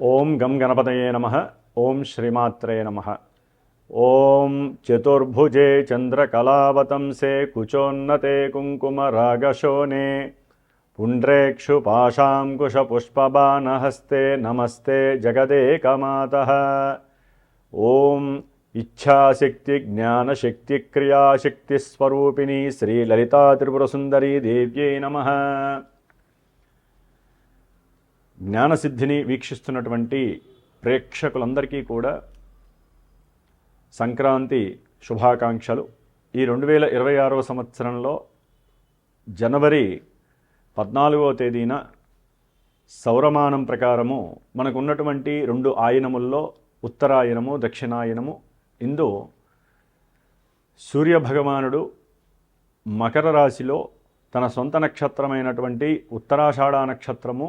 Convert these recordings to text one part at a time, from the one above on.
ఓం గం గణపతయే నమ. ఓం శ్రీమాత్రే నమ. ఓం చతుర్భుజే చంద్రకళావతంసే కుచోన్నతే కుంకుమరాగశోనే. పుండ్రేక్షు పాశాంకుశపుష్పబాణహస్తే నమస్తే జగదేకమాత. ఓం ఇచ్ఛాశక్తి జ్ఞానశక్తి క్రియాశక్తిస్వరూపిణి స్వరూపిణి త్రిపురసుందరీ దేవ్యై నమ. జ్ఞానసిద్ధిని వీక్షిస్తున్నటువంటి ప్రేక్షకులందరికీ కూడా సంక్రాంతి శుభాకాంక్షలు. ఈ రెండు వేల ఇరవై ఆరవ సంవత్సరంలో జనవరి పద్నాలుగవ తేదీన సౌరమానం ప్రకారము మనకున్నటువంటి రెండు ఆయనముల్లో ఉత్తరాయనము దక్షిణాయనము. ఇందు సూర్యభగవానుడు మకర రాశిలో తన సొంత నక్షత్రమైనటువంటి ఉత్తరాషాఢ నక్షత్రము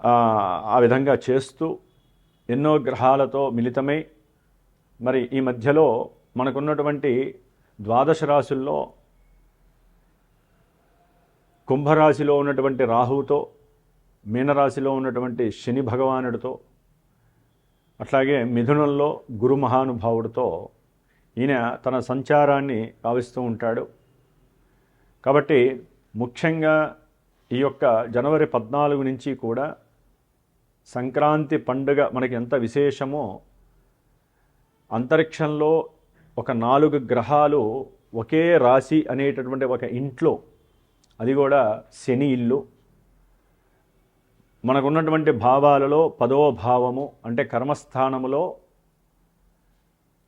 ఆ, విధంగా చేస్తూ ఎన్నో గ్రహాలతో మిళితమై మరి ఈ మధ్యలో మనకున్నటువంటి ద్వాదశ రాశుల్లో కుంభరాశిలో ఉన్నటువంటి రాహువుతో మీనరాశిలో ఉన్నటువంటి శని భగవానుడితో అట్లాగే మిథునంలో గురు మహానుభావుడితో ఈయన తన సంచారాన్ని కావిస్తూ ఉంటాడు. కాబట్టి ముఖ్యంగా ఈ యొక్క జనవరి పద్నాలుగు నుంచి కూడా సంక్రాంతి పండుగ మనకి ఎంత విశేషమో అంతరిక్షంలో ఒక నాలుగు గ్రహాలు ఒకే రాశి అనేటటువంటి ఒక ఇంట్లో అది కూడా శని ఇల్లు. మనకున్నటువంటి భావాలలో పదో భావము అంటే కర్మస్థానములో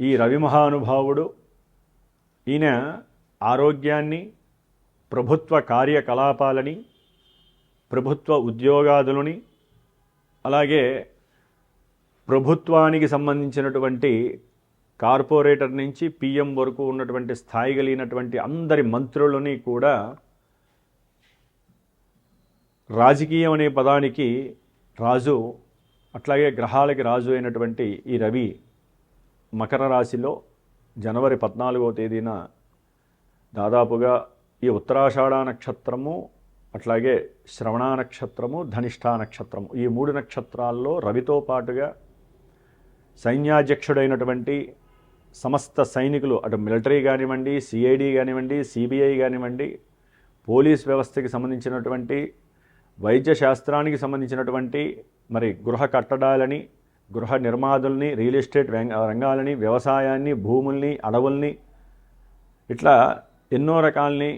ఈ రవి మహానుభావుడు ఈయన ఆరోగ్యాన్ని ప్రభుత్వ కార్యకలాపాలని ప్రభుత్వ ఉద్యోగాదులని అలాగే ప్రభుత్వానికి సంబంధించినటువంటి కార్పొరేటర్ నుంచి పిఎం వరకు ఉన్నటువంటి స్థాయి కలిగినటువంటి అందరి మంత్రులని కూడా రాజకీయం అనే పదానికి రాజు అట్లాగే గ్రహాలకి రాజు అయినటువంటి ఈ రవి మకర రాశిలో జనవరి పద్నాలుగో తేదీన దాదాపుగా ఈ ఉత్తరాషాఢ నక్షత్రము అట్లాగే శ్రవణ నక్షత్రము ధనిష్ఠా నక్షత్రము. ఈ మూడు నక్షత్రాల్లో రవితో పాటుగా సైన్యాధ్యక్షుడైనటువంటి సమస్త సైనికులు అటు మిలిటరీ కానివ్వండి సిఐడి కానివ్వండి సిబిఐ కానివ్వండి పోలీస్ వ్యవస్థకి సంబంధించినటువంటి వైద్య శాస్త్రానికి సంబంధించినటువంటి మరి గృహ కట్టడాలని గృహ నిర్మాదుల్ని రియల్ ఎస్టేట్ రంగాలని వ్యవసాయాన్ని భూముల్ని అడవుల్ని ఇట్లా ఎన్నో రకాలని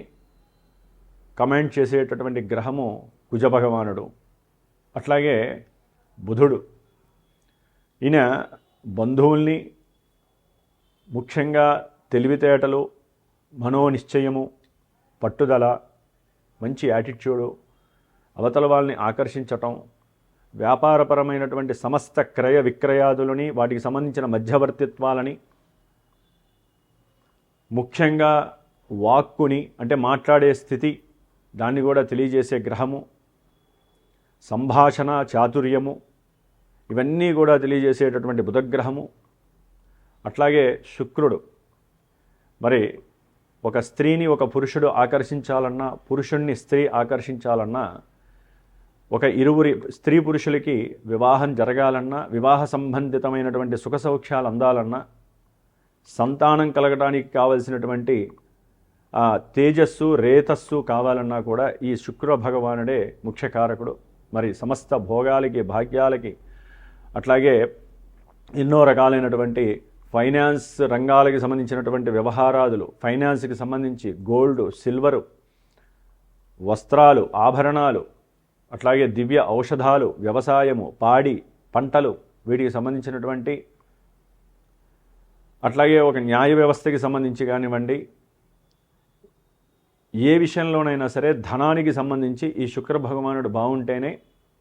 కమాండ్ చేసేటటువంటి గ్రహము కుజభగవానుడు. అట్లాగే బుధుడు. ఈయన బంధువుల్ని ముఖ్యంగా తెలివితేటలు మనోనిశ్చయము పట్టుదల మంచి యాటిట్యూడు అవతల వాళ్ళని ఆకర్షించటం వ్యాపారపరమైనటువంటి సమస్త క్రయ విక్రయాదులని వాటికి సంబంధించిన మధ్యవర్తిత్వాలని ముఖ్యంగా వాక్కుని అంటే మాట్లాడే స్థితి దాన్ని కూడా తెలియజేసే గ్రహము సంభాషణ చాతుర్యము ఇవన్నీ కూడా తెలియజేసేటటువంటి బుధగ్రహము అట్లాగే శుక్రుడు. మరి ఒక స్త్రీని ఒక పురుషుడు ఆకర్షించాలన్నా పురుషుణ్ణి స్త్రీ ఆకర్షించాలన్నా ఒక ఇరువురి స్త్రీ పురుషులకి వివాహం జరగాలన్నా వివాహ సంబంధితమైనటువంటి సుఖ సౌఖ్యాలు అందాలన్నా సంతానం కలగడానికి కావలసినటువంటి తేజస్సు రేతస్సు కావాలన్నా కూడా ఈ శుక్ర భగవానుడే ముఖ్య కారకుడు మరి సమస్త భోగాలకి భాగ్యాలకి అట్లాగే ఎన్నో రకాలైనటువంటి ఫైనాన్స్ రంగాలకి సంబంధించినటువంటి వ్యవహారాదులు ఫైనాన్స్కి సంబంధించి గోల్డ్ సిల్వరు వస్త్రాలు ఆభరణాలు అట్లాగే దివ్య ఔషధాలు వ్యవసాయము పాడి పంటలు వీటికి సంబంధించినటువంటి అట్లాగే ఒక న్యాయ వ్యవస్థకి సంబంధించి కానివ్వండి ఏ విషయంలోనైనా సరే ధనానికి సంబంధించి ఈ శుక్ర భగవానుడు బాగుంటేనే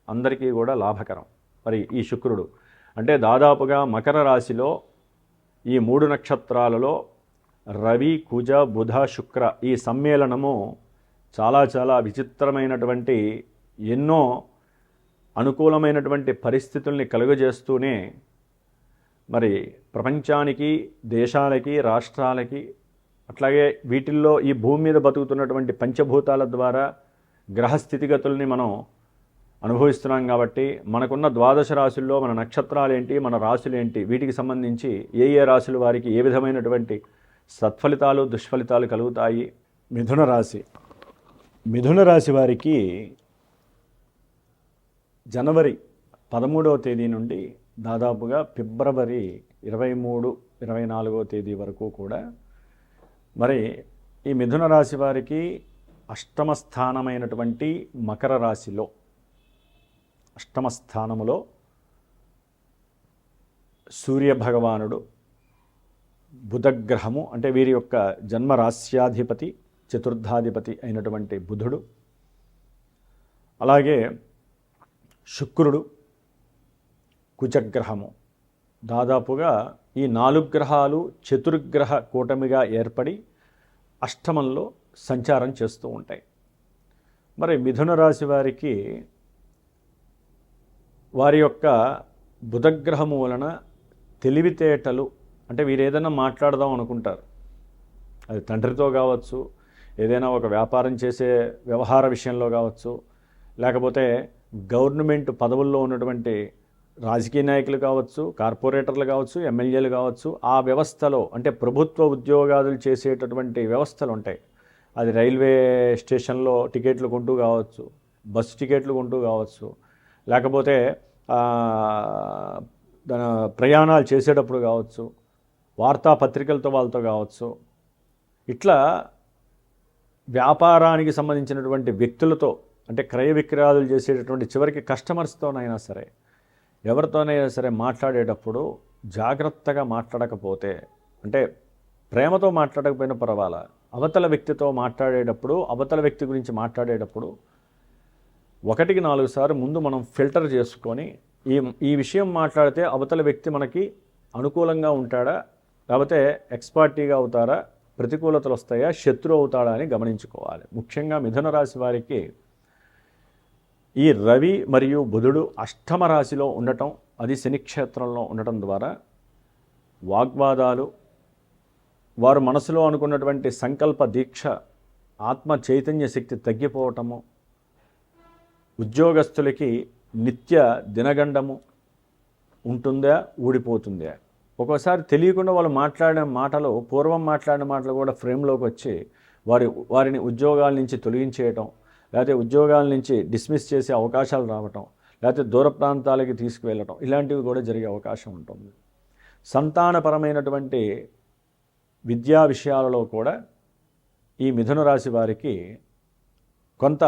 అందరికీ కూడా లాభకరం. మరి ఈ శుక్రుడు అంటే దాదాపుగా మకర రాశిలో ఈ మూడు నక్షత్రాలలో రవి కుజ బుధ శుక్ర ఈ సమ్మేళనము చాలా చాలా విచిత్రమైనటువంటి ఎన్నో అనుకూలమైనటువంటి పరిస్థితుల్ని కలుగజేస్తూనే మరి ప్రపంచానికి దేశాలకి రాష్ట్రాలకి అట్లాగే వీటిల్లో ఈ భూమి మీద బతుకుతున్నటువంటి పంచభూతాల ద్వారా గ్రహ స్థితిగతుల్ని మనం అనుభవిస్తున్నాం కాబట్టి మనకున్న ద్వాదశ రాశుల్లో మన నక్షత్రాలు ఏంటి మన రాశులు ఏంటి వీటికి సంబంధించి ఏ ఏ రాశుల వారికి ఏ విధమైనటువంటి సత్ఫలితాలు దుష్ఫలితాలు కలుగుతాయి? మిథున రాశి. మిథున రాశి వారికి జనవరి పదమూడవ తేదీ నుండి దాదాపుగా ఫిబ్రవరి ఇరవై మూడు ఇరవై నాలుగవ తేదీ వరకు కూడా మరి ఈ మిథున రాశి వారికి అష్టమ స్థానమైనటువంటి మకర రాశిలో అష్టమ స్థానములో సూర్య భగవానుడు బుధగ్రహము అంటే వీరి యొక్క జన్మరాశ్యాధిపతి చతుర్థాధిపతి అయినటువంటి బుధుడు అలాగే శుక్రుడు కుజగ్రహము దాదాపుగా ఈ నాలుగు గ్రహాలు చతుర్గ్రహ కూటమిగా ఏర్పడి అష్టమంలో సంచారం చేస్తూ ఉంటాయి. మరి మిథున రాశి వారికి వారి యొక్క బుధగ్రహము వలన తెలివితేటలు అంటే వీరు ఏదైనా మాట్లాడదాం అనుకుంటారు. అది తండ్రితో కావచ్చు ఏదైనా ఒక వ్యాపారం చేసే వ్యవహార విషయంలో కావచ్చు లేకపోతే గవర్నమెంట్ పదవుల్లో ఉన్నటువంటి రాజకీయ నాయకులు కావచ్చు కార్పొరేటర్లు కావచ్చు ఎమ్మెల్యేలు కావచ్చు ఆ వ్యవస్థలో అంటే ప్రభుత్వ ఉద్యోగాలు చేసేటటువంటి వ్యవస్థలు ఉంటాయి. అది రైల్వే స్టేషన్లో టికెట్లు కొంటూ కావచ్చు బస్సు టికెట్లు కొంటూ కావచ్చు లేకపోతే ప్రయాణాలు చేసేటప్పుడు కావచ్చు వార్తాపత్రికలతో వాళ్ళతో కావచ్చు. ఇట్లా వ్యాపారానికి సంబంధించినటువంటి వ్యక్తులతో అంటే క్రయ విక్రయాలు చేసేటటువంటి చివరికి కస్టమర్స్తోనైనా సరే ఎవరితోనైనా సరే మాట్లాడేటప్పుడు జాగ్రత్తగా మాట్లాడకపోతే అంటే ప్రేమతో మాట్లాడకపోయినా పర్వాలా అవతల వ్యక్తితో మాట్లాడేటప్పుడు అవతల వ్యక్తి గురించి మాట్లాడేటప్పుడు ఒకటికి నాలుగు సార్లు ముందు మనం ఫిల్టర్ చేసుకొని ఈ ఈ విషయం మాట్లాడితే అవతల వ్యక్తి మనకి అనుకూలంగా ఉంటాడా లేకపోతే ఎక్స్పార్టీగా అవుతారా ప్రతికూలతలు వస్తాయా శత్రు అవుతాడా అని గమనించుకోవాలి. ముఖ్యంగా మిథున రాశి వారికి ఈ రవి మరియు బుధుడు అష్టమ రాశిలో ఉండటం అది శనిక్షేత్రంలో ఉండటం ద్వారా వాగ్వాదాలు వారు మనసులో అనుకున్నటువంటి సంకల్ప దీక్ష ఆత్మ చైతన్య శక్తి తగ్గిపోవటము ఉద్యోగస్తులకి నిత్య దినగండము ఉంటుందా ఊడిపోతుందా? ఒక్కోసారి తెలియకుండా వాళ్ళు మాట్లాడిన మాటలు పూర్వం మాట్లాడిన మాటలు కూడా ఫ్రేమ్లోకి వచ్చి వారి వారిని ఉద్యోగాల నుంచి తొలగించేయటం లేకపోతే ఉద్యోగాల నుంచి డిస్మిస్ చేసే అవకాశాలు రావటం లేకపోతే దూర ప్రాంతాలకి తీసుకువెళ్ళటం ఇలాంటివి కూడా జరిగే అవకాశం ఉంటుంది. సంతానపరమైనటువంటి విద్యా విషయాలలో కూడా ఈ మిథున రాశి వారికి కొంత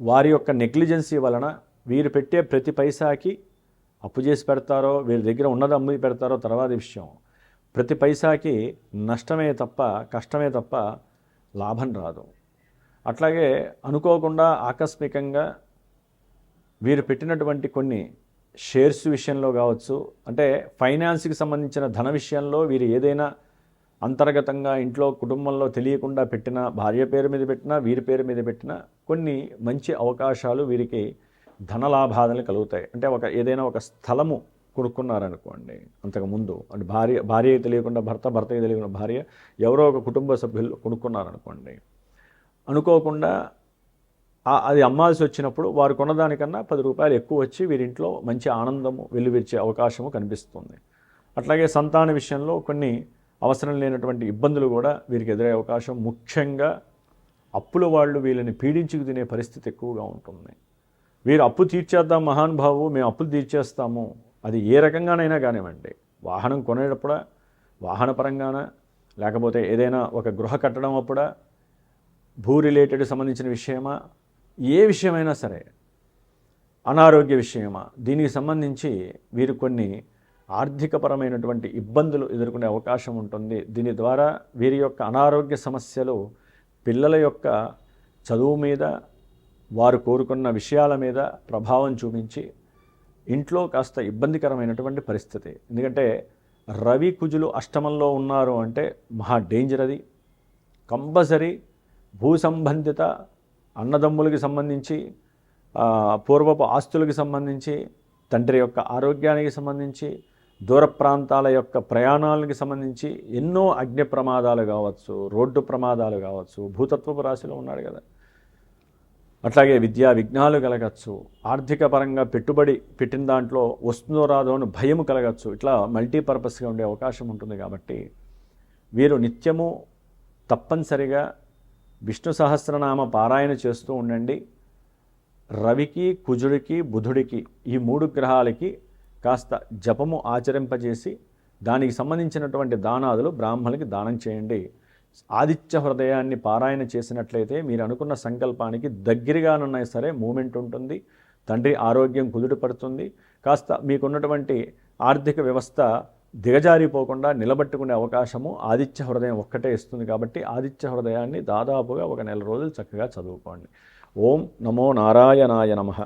వారి యొక్క నెగ్లిజెన్సీ వలన వీరు పెట్టే ప్రతి పైసాకి అప్పు చేసి పెడతారో వీరి దగ్గర ఉన్నది అమ్మి పెడతారో తర్వాత విషయం. ప్రతి పైసాకి నష్టమే తప్ప కష్టమే తప్ప లాభం రాదు. అట్లాగే అనుకోకుండా ఆకస్మికంగా వీరు పెట్టినటువంటి కొన్ని షేర్స్ విషయంలో కావచ్చు అంటే ఫైనాన్స్కి సంబంధించిన ధన విషయంలో వీరు ఏదైనా అంతర్గతంగా ఇంట్లో కుటుంబంలో తెలియకుండా పెట్టిన భార్య పేరు మీద పెట్టినా వీరి పేరు మీద పెట్టినా కొన్ని మంచి అవకాశాలు వీరికి ధన లాభాలను కలుగుతాయి. అంటే ఒక ఏదైనా ఒక స్థలము కొనుక్కున్నారనుకోండి అంతకుముందు అంటే భార్య భార్యకి తెలియకుండా భర్త భర్తకి తెలియకుండా భార్య ఎవరో ఒక కుటుంబ సభ్యులు కొనుక్కున్నారనుకోండి అనుకోకుండా అది అమ్మాల్సి వచ్చినప్పుడు వారు కొన్నదానికన్నా పది రూపాయలు ఎక్కువ వచ్చి వీరింట్లో మంచి ఆనందము వెల్లువిరిచే అవకాశము కనిపిస్తుంది. అట్లాగే సంతాన విషయంలో కొన్ని అవసరం లేనటువంటి ఇబ్బందులు కూడా వీరికి ఎదురయ్యే అవకాశం. ముఖ్యంగా అప్పుల వాళ్ళు వీళ్ళని పీడించుకు తినే పరిస్థితి ఎక్కువగా ఉంటుంది. వీరు అప్పు తీర్చేద్దాం మహానుభావు మేము అప్పులు తీర్చేస్తాము. అది ఏ రకంగానైనా కానివ్వండి. వాహనం కొనేటప్పుడా వాహన పరంగాన లేకపోతే ఏదైనా ఒక గృహ కట్టడం అప్పుడా భూ రిలేటెడ్ సంబంధించిన విషయమా? ఏ విషయమైనా సరే అనారోగ్య విషయమా? దీనికి సంబంధించి వీరు కొన్ని ఆర్థికపరమైనటువంటి ఇబ్బందులు ఎదుర్కొనే అవకాశం ఉంటుంది. దీని ద్వారా వీరి యొక్క అనారోగ్య సమస్యలు పిల్లల యొక్క చదువు మీద వారు కోరుకున్న విషయాల మీద ప్రభావం చూపించి ఇంట్లో కాస్త ఇబ్బందికరమైనటువంటి పరిస్థితి. ఎందుకంటే రవి కుజులు అష్టమంలో ఉన్నారు అంటే మహా డేంజర్ అది. కంపల్సరీ భూ సంబంధిత అన్నదమ్ములకి సంబంధించి పూర్వపు ఆస్తులకు సంబంధించి తండ్రి యొక్క ఆరోగ్యానికి సంబంధించి దూర ప్రాంతాల యొక్క ప్రయాణాలకు సంబంధించి ఎన్నో అగ్ని ప్రమాదాలు కావచ్చు రోడ్డు ప్రమాదాలు కావచ్చు భూతత్వపు రాశిలో ఉన్నాడు కదా. అట్లాగే విద్యా విఘ్నాలు కలగచ్చు ఆర్థిక పరంగా పెట్టుబడి పెట్టిన దాంట్లో వస్తుందో రాదో అని భయం కలగచ్చు ఇట్లా మల్టీపర్పస్గా ఉండే అవకాశం ఉంటుంది కాబట్టి వీరు నిత్యము తప్పనిసరిగా విష్ణు సహస్రనామ పారాయణ చేస్తూ ఉండండి. రవికి కుజుడికి బుధుడికి ఈ మూడు గ్రహాలకి కాస్త జపము ఆచరింపజేసి దానికి సంబంధించినటువంటి దానాదులు బ్రాహ్మణులకి దానం చేయండి. ఆదిత్య హృదయాన్ని పారాయణ చేసినట్లయితే మీరు అనుకున్న సంకల్పానికి దగ్గరగానున్నా సరే మూమెంట్ ఉంటుంది. తండ్రి ఆరోగ్యం కుదుటపడుతుంది కాస్త మీకున్నటువంటి ఆర్థిక వ్యవస్థ దిగజారిపోకుండా నిలబెట్టుకునే అవకాశము ఆదిత్య హృదయం ఒక్కటే ఇస్తుంది కాబట్టి ఆదిత్య హృదయాన్ని దాదాపుగా ఒక నెల రోజులు చక్కగా చదువుకోండి. ఓం నమో నారాయణాయ నమః.